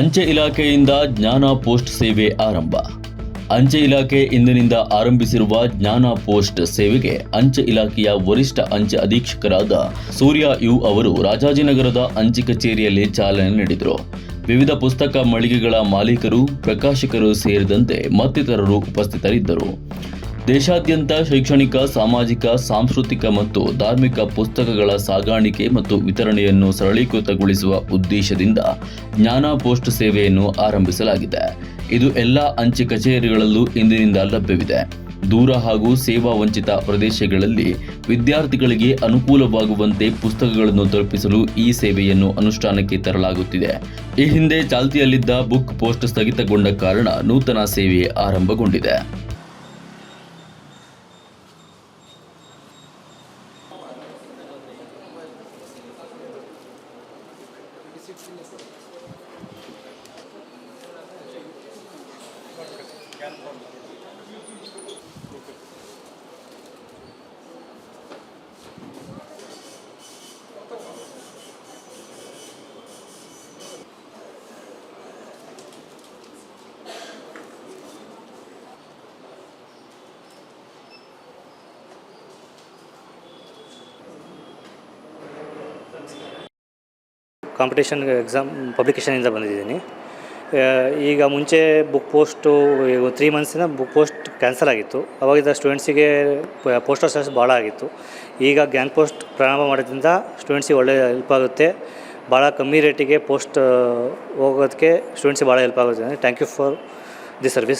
ಅಂಚೆ ಇಲಾಖೆಯಿಂದ ಜ್ಞಾನ ಪೋಸ್ಟ್ ಸೇವೆ ಆರಂಭ. ಅಂಚೆ ಇಲಾಖೆ ಇಂದಿನಿಂದ ಆರಂಭಿಸಿರುವ ಜ್ಞಾನ ಪೋಸ್ಟ್ ಸೇವೆಗೆ ಅಂಚೆ ಇಲಾಖೆಯ ವರಿಷ್ಠ ಅಂಚೆ ಅಧೀಕ್ಷಕರಾದ ಸೂರ್ಯ ಯು ಅವರು ರಾಜಾಜಿನಗರದ ಅಂಚೆ ಕಚೇರಿಯಲ್ಲಿ ಚಾಲನೆ ನೀಡಿದರು. ವಿವಿಧ ಪುಸ್ತಕ ಮಳಿಗೆಗಳ ಮಾಲೀಕರು, ಪ್ರಕಾಶಕರು ಸೇರಿದಂತೆ ಮತ್ತಿತರರು ಉಪಸ್ಥಿತರಿದ್ದರು. ದೇಶಾದ್ಯಂತ ಶೈಕ್ಷಣಿಕ, ಸಾಮಾಜಿಕ, ಸಾಂಸ್ಕೃತಿಕ ಮತ್ತು ಧಾರ್ಮಿಕ ಪುಸ್ತಕಗಳ ಸಾಗಾಣಿಕೆ ಮತ್ತು ವಿತರಣೆಯನ್ನು ಸರಳೀಕೃತಗೊಳಿಸುವ ಉದ್ದೇಶದಿಂದ ಜ್ಞಾನ ಪೋಸ್ಟ್ ಸೇವೆಯನ್ನು ಆರಂಭಿಸಲಾಗಿದೆ. ಇದು ಎಲ್ಲ ಅಂಚೆ ಕಚೇರಿಗಳಲ್ಲೂ ಇಂದಿನಿಂದ ಲಭ್ಯವಿದೆ. ದೂರ ಹಾಗೂ ಸೇವಾ ವಂಚಿತ ಪ್ರದೇಶಗಳಲ್ಲಿ ವಿದ್ಯಾರ್ಥಿಗಳಿಗೆ ಅನುಕೂಲವಾಗುವಂತೆ ಪುಸ್ತಕಗಳನ್ನು ತಲುಪಿಸಲು ಈ ಸೇವೆಯನ್ನು ಅನುಷ್ಠಾನಕ್ಕೆ ತರಲಾಗುತ್ತಿದೆ. ಈ ಹಿಂದೆ ಚಾಲ್ತಿಯಲ್ಲಿದ್ದ ಬುಕ್ ಪೋಸ್ಟ್ ಸ್ಥಗಿತಗೊಂಡ ಕಾರಣ ನೂತನ ಸೇವೆ ಆರಂಭಗೊಂಡಿದೆ. క్యాన్ ಕಾಂಪಿಟೇಷನ್ ಎಕ್ಸಾಮ್ ಪಬ್ಲಿಕೇಷನಿಂದ ಬಂದಿದ್ದೀನಿ. ಈಗ ಮುಂಚೆ ಬುಕ್ ಪೋಸ್ಟು ತ್ರೀ ಮಂತ್ಸಿನ ಬುಕ್ ಪೋಸ್ಟ್ ಕ್ಯಾನ್ಸಲ್ ಆಗಿತ್ತು. ಅವಾಗಿದ್ದ ಸ್ಟೂಡೆಂಟ್ಸಿಗೆ ಪೋಸ್ಟರ್ ಸರ್ವಿಸ್ ಭಾಳ ಆಗಿತ್ತು. ಈಗ ಗ್ಯಾಂಗ್ ಪೋಸ್ಟ್ ಪ್ರಾರಂಭ ಮಾಡೋದ್ರಿಂದ ಸ್ಟೂಡೆಂಟ್ಸಿಗೆ ಒಳ್ಳೆಯ ಹೆಲ್ಪ್ ಆಗುತ್ತೆ. ಭಾಳ ಕಮ್ಮಿ ರೇಟಿಗೆ ಪೋಸ್ಟ್ ಹೋಗೋದಕ್ಕೆ ಸ್ಟೂಡೆಂಟ್ಸಿಗೆ ಭಾಳ ಹೆಲ್ಪ್ ಆಗುತ್ತೆ. Thank you for the service